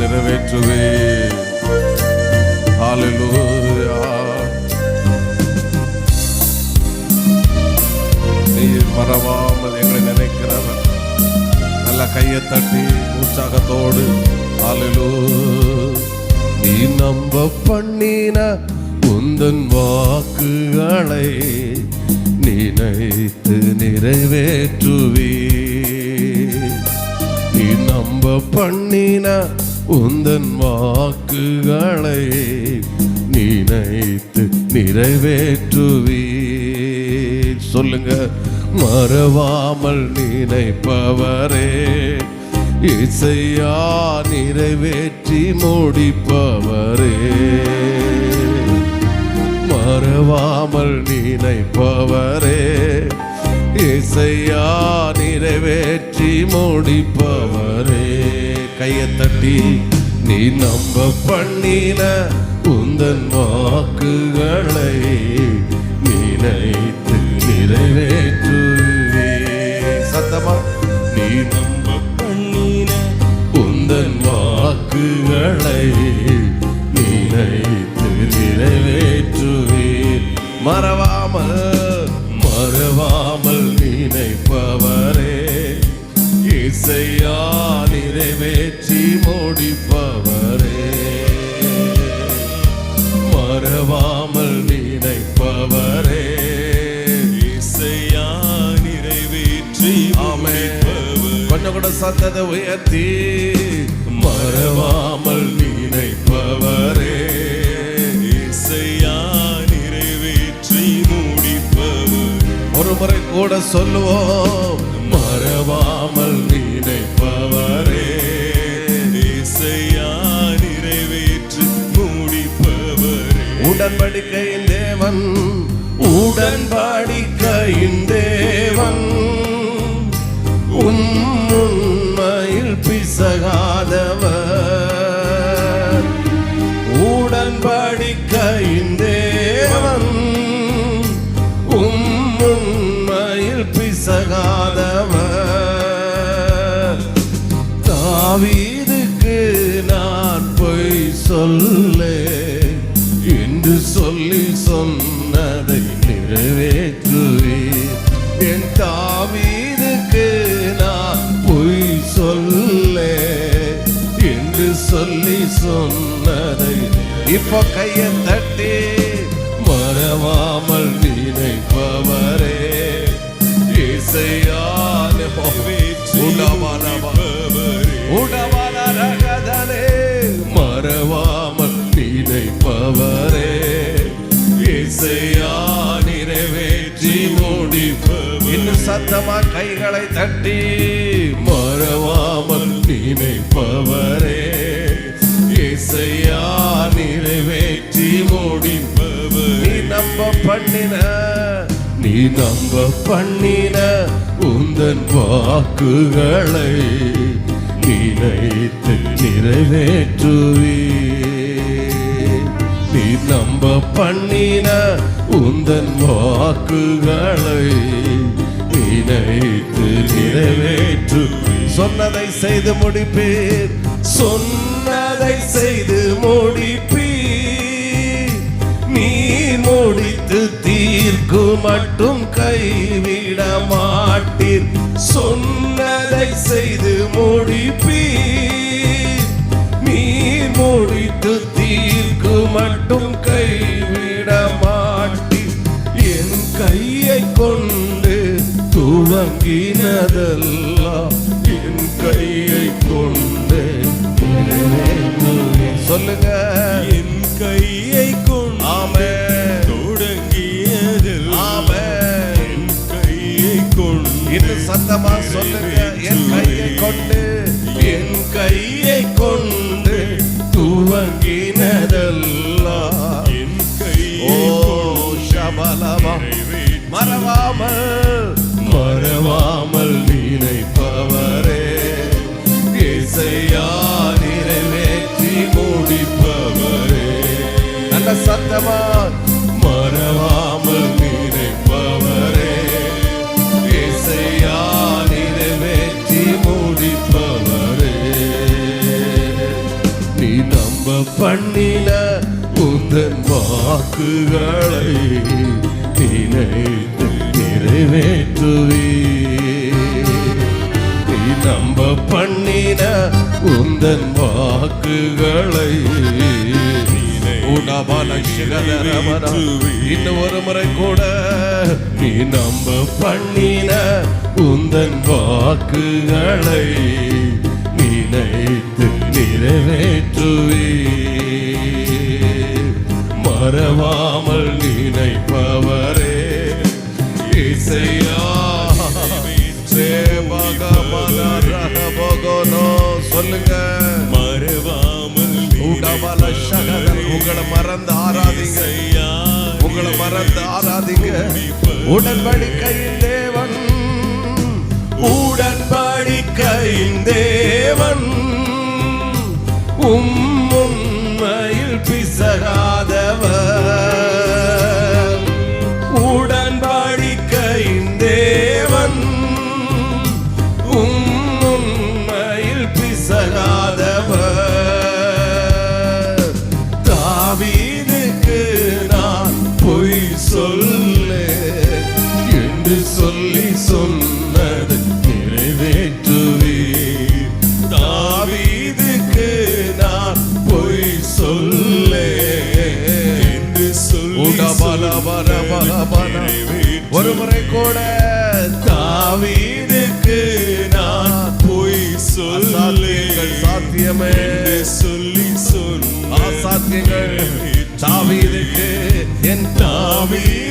நிறைவேற்றுவே ஹalleluya நீர் மறவாமல் எங்களை நினைக்கிறவர். நல்ல கையை தட்டி உற்சாகத்தோடு. ஹalleluya நீ நம்ப பண்ணின உந்தன் வாக்குகளை நினைத்து நிறைவேற்றுவே நீ நம்ப பண்ணின உந்தன் வாக்குகளை நினைத்து நிறைவேற்றுவீர். சொல்லுங்க மறவாமல் நினைப்பவரே இசையா நிறைவேற்றி முடிப்பவரே. மறவாமல் நினைப்பவரே இசையா நிறைவேற்றி முடிப்பவரே. கையை தட்டி நீ நம்ப பண்ணின உந்தன் வாக்குகளை நினைத்து நிறைவேற்றுவே. சத்தமா? நீ நம்ப பண்ணின உந்தன் வாக்குகளை நினைத்து நிறைவேற்றுவீர் மறவாமல் மறவாமல் நினைப்பவரே இசைய நினைப்பவரே இசையா நிறைவேற்றி ஆமென். முடிப்பவர். கொஞ்சம் கூட சத்தத்தை உயர்த்தி மறவாமல் நினைப்பவரே இசையா நிறைவேற்றி முடிப்பவர். ஒரு முறை கூட சொல்லுவோம் மறவாமல் நினைப்பவரே உடன்படிக்கையின் தேவன் உடன்படிக்கையின் தேவன். உண்மையில் பிசகாதவர். உடன்படிக்கையின் தேவன் உண்மையில் பிசகாதவர். தாவீதுக்கு நான் பொய் சொல்ல சொல்லி சொன்னதை இப்போ கையை தட்டி மறவாமல் நினைப்பவரே. இசையான நிறைவேற்றி உடமானவா மறவாமல் நினைப்பவரே. இசையா நிறைவேற்றி முடிப்பவர். இன்னும் சத்தமா கைகளை தட்டி மறவாமல் நினைப்பவரே. பண்ணின நீ நம்ப பண்ணின உந்தன் வாக்குகளை நினைத்து நிறைவேற்றுவி நீ நம்ப பண்ணின உந்தன் வாக்குகளை நினைத்து நிறைவேற்று. சொன்னதை செய்து முடிப்பீர். சொன்னதை செய்து முடிப்பீர். தீர்க்கு மட்டும் கைவிட மாட்டீர் சொன்னதை செய்து முடிப்பீர். நீ முடித்து தீர்க்கு மட்டும் கைவிட மாட்டீர் என் கையை கொண்டு துவங்கினதெல்லாம் என் கையை கொண்டு. சொல்லுங்க. மறவாமல் மறவாமல் நினைப்பவரே. இசையா நிறைவேற்றி முடிப்பவரே. நல்ல சத்தமா மறவாமல் நினைப்பவரே. இசையா நிறைவேற்றி முடிப்பவரே. நீ நம்ப பண்ணில உந்தன் வாக்குகளை நினைத்து நிறைவேற்றுவே நீ நம்ப பண்ணின உந்தன் வாக்குகளை உடபல இன்னும் ஒரு முறை கூட நீ நம்ப பண்ணின உந்தன் வாக்குகளை நினைத்து நிறைவேற்றுவே மறவாமல் நினைப்பவர் இசையா சொல்லுங்க. மறவாமல் உங்களை மறந்து ஆராதிங்க உங்களை மறந்து ஆராதிங்க உடன்படிக்கையின் தேவன் உடன்படிக்கையின் தேவன் உம் ஒரு முறை கூட தாவீதுக்கு நான் பொய் சொல்லி அசாத்தியங்கள் சாத்தியமே சொல்லி சொன்ன அசாத்தியங்கள். தாவீதுக்கு என் தாவீதுக்கு